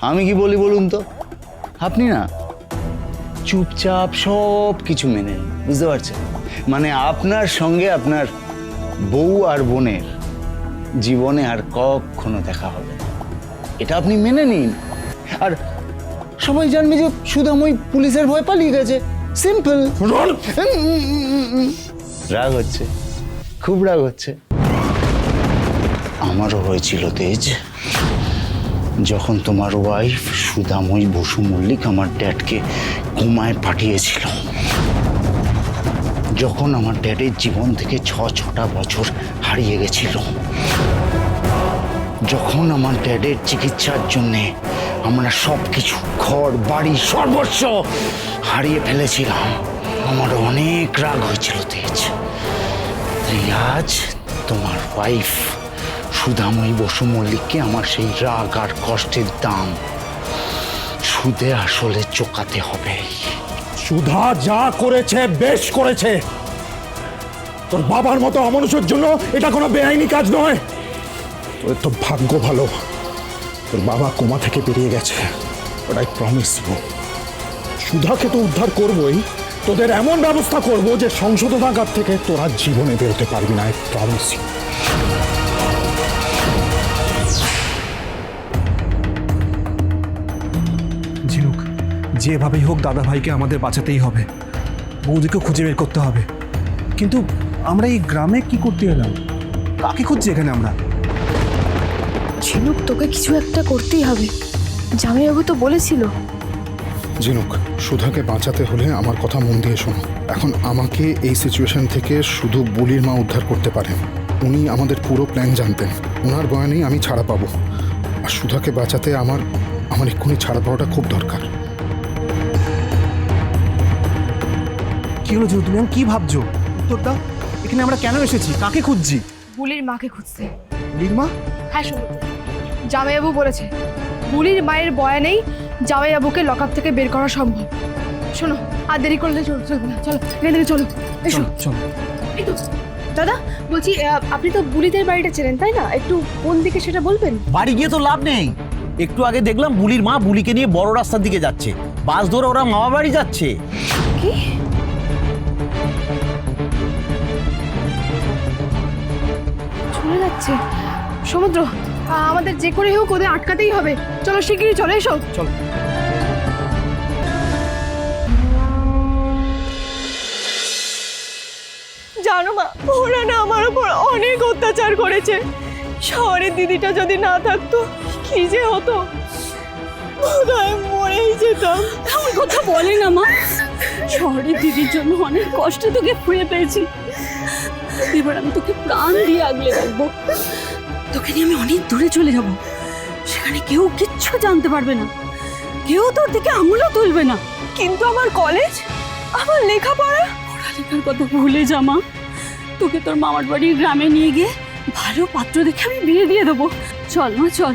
আমি কি বলি বলুন তো? আপনি না চুপচাপ সব কিছু মেনে নিন বুঝতে পারছেন? মানে আপনার সঙ্গে আপনার বউ আর বোনের জীবনে আর কখনো দেখা হবে এটা আপনি মেনে নিন। আর সবাই জানবে যে সুদাময় পুলিশের ভয় পালিয়ে গেছে। সিম্পল রাগ হচ্ছে। খুব রাগ হচ্ছে। আমারও হয়েছিল তেজ। যখন তোমার ওয়াইফ সুদাময়ী বসু মল্লিক আমার ড্যাডকে কোমায় পাঠিয়েছিল। যখন আমার ড্যাডের জীবন থেকে ছ, ছটা বছর হারিয়ে গেছিল। যখন আমার ড্যাডের চিকিৎসার জন্যে আমরা সব কিছু ঘর, বাড়ি, সর্বস্ব হারিয়ে ফেলেছিলাম। আমার অনেক রাগ হয়েছিল তেজ। তাই আজ তোমার ওয়াইফ সুধাময়ী বসু মল্লিককে আমার সেই রাগ আর কষ্টের দাম সুদে আসলে চোকাতে হবে। সুধা যা করেছে, বেশ করেছে। তোর বাবার মতো অমানুষের জন্য এটা কোনো বেআইনি কাজ নয়। তোর তো ভাগ্য ভালো। তোর বাবা কোমা থেকে বেরিয়ে গেছে। ওটাই প্রমিস সুধাকে তো উদ্ধার করবই। তোদের এমন ব্যবস্থা করব যে সংশোধনাগার থেকে তোরা জীবনে বেরোতে পারবি না প্রমিস ঝিনুক যেভাবেই হোক দাদা ভাইকে আমাদের বাঁচাতেই হবে। বৌদিকে খুঁজে বের করতে হবে। কিন্তু আমরা এই গ্রামে কি করতে এলাম? কাকে খুঁজছি এখানে আমরা? ঝিনুক তোকে কিছু একটা করতেই হবে। জামাইবাবু তো বলেছিল। ঝিনুক সুধাকে বাঁচাতে হলে আমার কথা মন দিয়ে শোনো। এখন আমাকে এই সিচুয়েশন থেকে শুধু বুলির মা উদ্ধার করতে পারেন। উনি আমাদের পুরো প্ল্যান জানতেন। ওনার বয়ানেই আমি ছাড়া পাবো। আর সুধাকে বাঁচাতে আমার আমার এক্ষুনি ছাড়া পাওয়াটা খুব দরকার। কি হলো ঝিনুক তুমি এখন কি ভাবছ? উত্তর দাও এখানে আমরা কেন এসেছি? কাকে খুঁজছি? বুলির মাকে খুঁজতে লিরমা হ্যাঁ সমুদ্র জামাইবাবু বলেছে বুলির মায়ের বয়ানেই জামাইবাবুকে লকআপ থেকে বের করা সম্ভব। শোনো আর দেরি করলে চলো চলবে না। চলো এখান থেকে চলো। এসো। চলো চলো। এই তো দাদা বলছি আহ, আপনি তো বুলিদের বাড়িটা চেনেন তাই না? একটু কোন দিকে সেটা বলবেন? বাড়ি গিয়ে তো লাভ নেই। একটু আগে দেখলাম বুলির মা বুলিকে নিয়ে বড় রাস্তার দিকে যাচ্ছে। বাস ধরে ওরা মামা বাড়ি যাচ্ছে। কি? চলে যাচ্ছে। সমুদ্র আমাদের যে করে হোক ওদের আটকাতেই হবে। চলো শিগগিরই চলে এসো। চলো। জানো মা ওরা না আমার উপর অনেক অত্যাচার করেছে। শহরের দিদিটা যদি না থাকতো কি যে হতো? মরেই যেতাম। এমন কথা বলে না মা। শহরের দিদির জন্য অনেক কষ্টে তোকে খুঁজে পেয়েছি। এবার আমি তোকে প্রাণ দিয়ে আগলে রাখব। তোকে নিয়ে আমি অনেক দূরে চলে যাব। সেখানে কেউ কিচ্ছু জানতে পারবে না। কেউ তোর দিকে আঙুলও তুলবে না। কিন্তু আমার কলেজ, আমার লেখাপড়া। পড়ালেখার কথা ভুলে যা মা। তোকে তোর মামার বাড়ির গ্রামে নিয়ে গিয়ে ভালো পাত্র দেখে আমি বিয়ে দিয়ে দেবো। চল মা, চল।